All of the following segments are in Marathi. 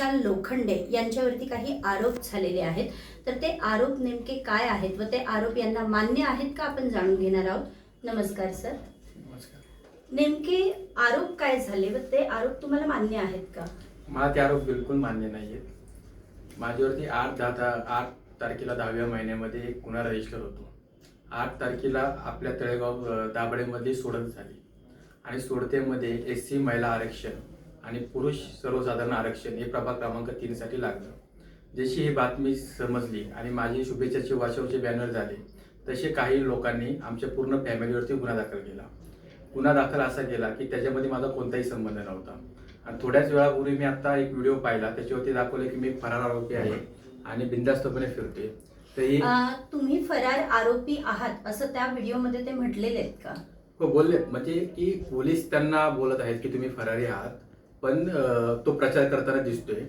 विशाल लोखंडे यांच्यावरती काही आरोप झालेले आहेत. तर ते आरोप नेमके काय आहेत व ते आरोप यांना मान्य आहेत का आपण जाणून घेणार आहोत. नमस्कार सर. नमस्कार. नेमके आरोप काय झाले व ते आरोप तुम्हाला मान्य आहेत का? मला ते आरोप बिलकुल मान्य नाही आहेत माझ्यावरती आठ दहा आठ तारखेला दहाव्या महिन्यामध्ये एक गुन्हा रजिस्टर होतो. आठ तारखेला आपल्या तळेगाव अ, दाभाडेमध्ये सोडत झाली. आणि सोडतेमध्ये एस सी महिला आरक्षण. आणि पुरुष सर्वसाधारण आरक्षण हे प्रभाग क्रमांक तीनसाठी लागलं. जशी ही बातमी समजली आणि माझे शुभेच्छाचे वाशवचे बॅनर झाले तसे काही लोकांनी आमच्या पूर्ण फॅमिलीवरती गुन्हा दाखल केला. गुन्हा दाखल असा केला की त्याच्यामध्ये माझा कोणताही संबंध नव्हता. आणि थोड्याच वेळापूर्वी मी आता एक व्हिडिओ पाहिला त्याच्यावरती दाखवले की मी फरार आरोपी आहे आणि बिंदास्तपणे फिरते. तर ही तुम्ही फरार आरोपी आहात असं त्या व्हिडिओमध्ये ते म्हटलेले आहेत का? हो बोलले म्हणजे की पोलीस त्यांना बोलत आहेत की तुम्ही फरारी आहात. पण तो प्रचार करताना दिसतोय.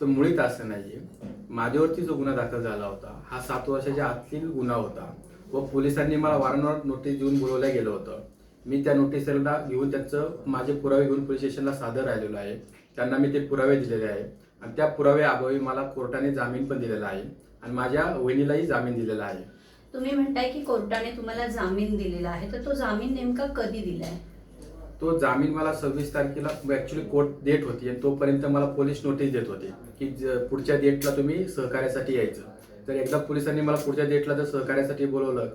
तर मुळीच असं नाहीये. माझ्यावरती जो गुन्हा दाखल झाला होता हा सात वर्षाच्या आतील गुन्हा होता व पोलिसांनी मला वारंवार नोटीस देऊन बोलवलं गेलं होतं. मी त्या नोटीसला घेऊन त्याचं माझे पुरावे घेऊन पोलीस स्टेशनला सादर राहिलेलो आहे. त्यांना मी ते पुरावे दिलेले आहे आणि त्या पुरावे अभावी मला कोर्टाने जामीन पण दिलेला आहे. आणि माझ्या वहिनीलाही जामीन दिलेला आहे. तुम्ही म्हणताय की कोर्टाने तुम्हाला जामीन दिलेला आहे. तर तो जामीन नेमका कधी दिलाय? तो जामीन मला सव्वीस तारखेला ऍक्च्युली कोर्ट डेट होती आणि तोपर्यंत मला पोलीस नोटीस देत होते की पुढच्या डेटला तुम्ही सहकार्यासाठी यायचं. तर एकदा पोलिसांनी मला पुढच्या डेटला जर सहकार्यासाठी बोलवलं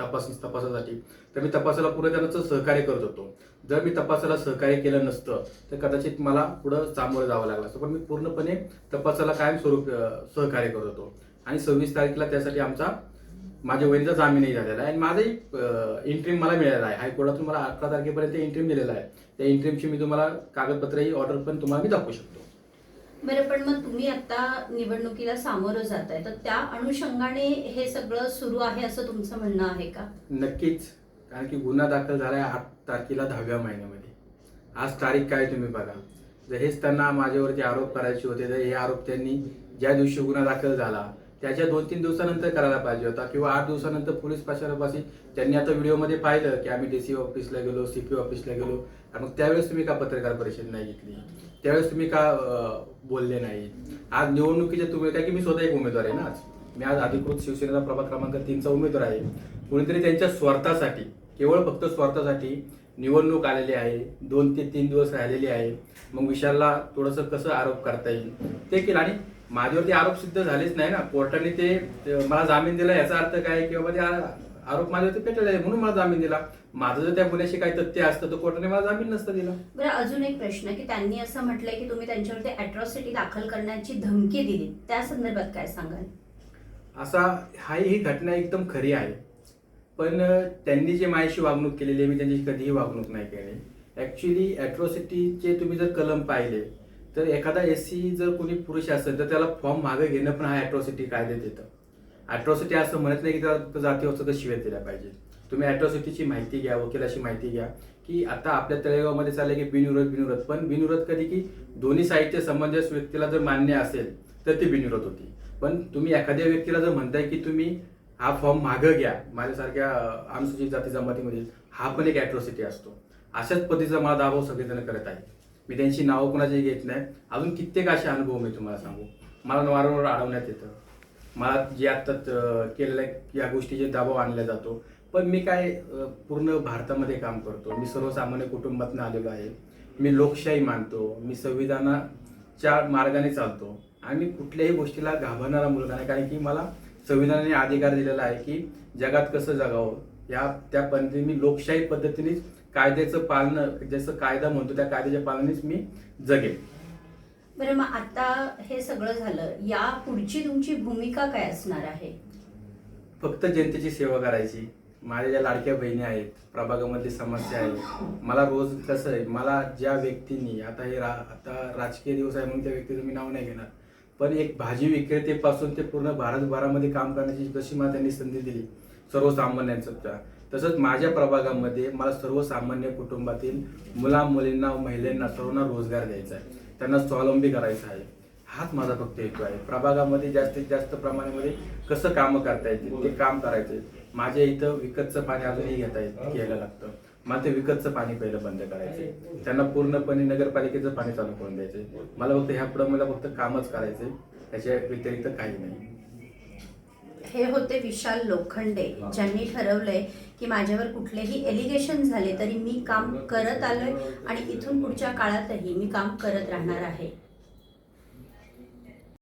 तपास तपासासाठी तर मी तपासाला पुढे त्यांचं सहकार्य करत होतो. जर मी तपासाला सहकार्य केलं नसतं तर कदाचित मला पुढं सामोरं जावं लागलं असतं. पण मी पूर्णपणे तपासाला कायम स्वरूप सहकार्य करत होतो. आणि सव्वीस तारखेला त्यासाठी आमचा माझ्या वहिनीचा जामीनही झालेला आहे. आणि माझंही इंट्रीम मला मिळालेला आहे. हायकोर्टातून मला अठरा तारखेपर्यंत इंट्रीम दिलेला आहे. त्या इंट्रीमची मी तुम्हाला कागदपत्रही ऑर्डर पण तुम्हाला मी दाखवू शकतो. बरं पण मग तुम्ही आता निवडणुकीला सामोरं जात आहे तर त्या अनुषंगाने हे सगळं सुरू आहे असं तुमचं म्हणणं आहे का? नक्कीच. कारण की गुन्हा दाखल झाला आहे आठ तारखेला दहाव्या महिन्यामध्ये. आज तारीख काय तुम्ही बघा. जर हेच त्यांना माझ्यावरती आरोप करायचे होते तर हे आरोप त्यांनी ज्या दिवशी गुन्हा दाखल झाला त्याच्या दोन तीन दिवसानंतर करायला पाहिजे होता किंवा आठ दिवसानंतर पोलीस प्रशासनापाशी त्यांनी आता व्हिडिओमध्ये पाहिलं की आम्ही डीसी ऑफिसला गेलो सीपी ऑफिसला गेलो. मग त्यावेळेस तुम्ही का पत्रकार परिषद नाही घेतली? त्यावेळेस तुम्ही का बोलले नाही? आज निवडणुकीच्या तुम्ही काय की मी स्वतः एक उमेदवार आहे ना आज. मी आज अधिकृत शिवसेनेचा प्रभाग क्रमांक तीनचा उमेदवार आहे. कोणीतरी त्यांच्या स्वार्थासाठी केवळ फक्त स्वार्थासाठी निवडणूक आलेली आहे. दोन ते तीन दिवस राहिलेली आहे. मग विशालला थोडंसं कसं आरोप करता येईल? ते केलं. आणि माझ्यावरती आरोप सिद्ध झालेच नाही ना. कोर्टाने ते मला जामीन दिला याचा अर्थ काय? की बाबा ते आरोप माझ्यावरती पेटलेले आहे म्हणून मला जामीन दिला. माझं जर त्या गुन्ह्याशी काही तथ्य असतं तर कोर्टाने मला जामीन नसतं दिला. बरं अजून एक प्रश्न की त्यांनी असं म्हटलंय की तुम्ही त्यांच्यावरती अट्रॉसिटी दाखल करण्याची धमकी दिली. त्या संदर्भात काय सांगाल? असा हा ही घटना एकदम खरी आहे. पण त्यांनी जे माझ्याशी वागणूक केलेली आहे मी त्यांची कधीही वागणूक नाही केली. ऍक्च्युली अॅट्रॉसिटीचे तुम्ही जर कलम पाहिले तर एखादा एस सी जर कोणी पुरुष असेल तर त्याला फॉर्म मागे घेणं पण हा अॅट्रॉसिटी कायद्यात येतं अॅट्रॉसिटी असं म्हणत नाही की त्याला होतं तर शिवेत दिल्या पाहिजे तुम्ही अॅट्रॉसिटीची माहिती घ्या वकिलाची माहिती घ्या की आता आपल्या तळेगावमध्ये चाललंय की बिनविरोध बिनविरोध. पण बिनविरोध कधी की दोन्ही साईडच्या समंजस व्यक्तीला जर मान्य असेल तर ती बिनविरोध होती. पण तुम्ही एखाद्या व्यक्तीला जर म्हणताय की तुम्ही हा फॉर्म मागं घ्या माझ्यासारख्या अनुसूचित जाती जमातीमध्ये हा पण एक अॅट्रॉसिटी असतो. अशाच पद्धतीचा मला दाबाव सगळेजण करत आहेत. मी त्यांची नावं कोणाची घेत नाही. अजून कित्येक असे अनुभव मी तुम्हाला सांगू. मला वारंवार अडवण्यात येतं. मला जे आत्ता केलेल्या या गोष्टीचे दबाव आणला जातो. पण मी काय पूर्ण भारतामध्ये काम करतो. मी सर्वसामान्य कुटुंबातून आलेलो आहे. मी लोकशाही मानतो. मी संविधानाच्या मार्गाने चालतो. आणि कुठल्याही गोष्टीला घाबरणारा मुलगा नाही. कारण की मला संविधानाने अधिकार दिलेला आहे की जगात कसं जगावं या त्या पद्धतीने मी लोकशाही पद्धतीनेच कायद्याचं पालन जसं कायदा म्हणतो त्या कायद्याच्या पालनेच मी जगेन. बरं मग आता हे सगळं झालं या पुढची तुमची भूमिका काय असणार आहे? फक्त जनतेची सेवा करायची. माझ्या ज्या लाडक्या बहिणी आहेत प्रभागामधली समस्या आहे मला रोज कसं आहे मला ज्या व्यक्तींनी आता हे रा आता राजकीय दिवस आहे म्हणून त्या व्यक्तीचं मी नाव नाही घेणार पण एक भाजी विक्रेतेपासून ते पूर्ण भारतभरामध्ये काम करण्याची जशी मला त्यांनी संधी दिली सर्वसामान्यांचं तसंच माझ्या प्रभागामध्ये मला सर्वसामान्य कुटुंबातील मुला मुलींना महिलांना सर्वांना रोजगार द्यायचा आहे. त्यांना स्वावलंबी करायचा आहे. हाच माझा फक्त हेतू आहे. प्रभागामध्ये जास्तीत जास्त प्रमाणामध्ये कसं कामं करता येतील ते काम करायचे माझ्या इथं विकतचं पाणी अजूनही घेता येत घ्यायला लागतं. मला ते विकतचं पाणी पहिलं बंद करायचे त्यांना पूर्णपणे नगरपालिकेचं पाणी चालू करून द्यायचे मला फक्त ह्या पुढं मला फक्त कामच करायचे त्याच्या व्यतिरिक्त काही नाही. हे होते विशाल लोखंडे ज्यांनी ठरवलंय की माझ्यावर कुठलेही एलिगेशन झाले तरी मी काम करत आलोय आणि इथून पुढच्या काळातही मी काम करत राहणार आहे.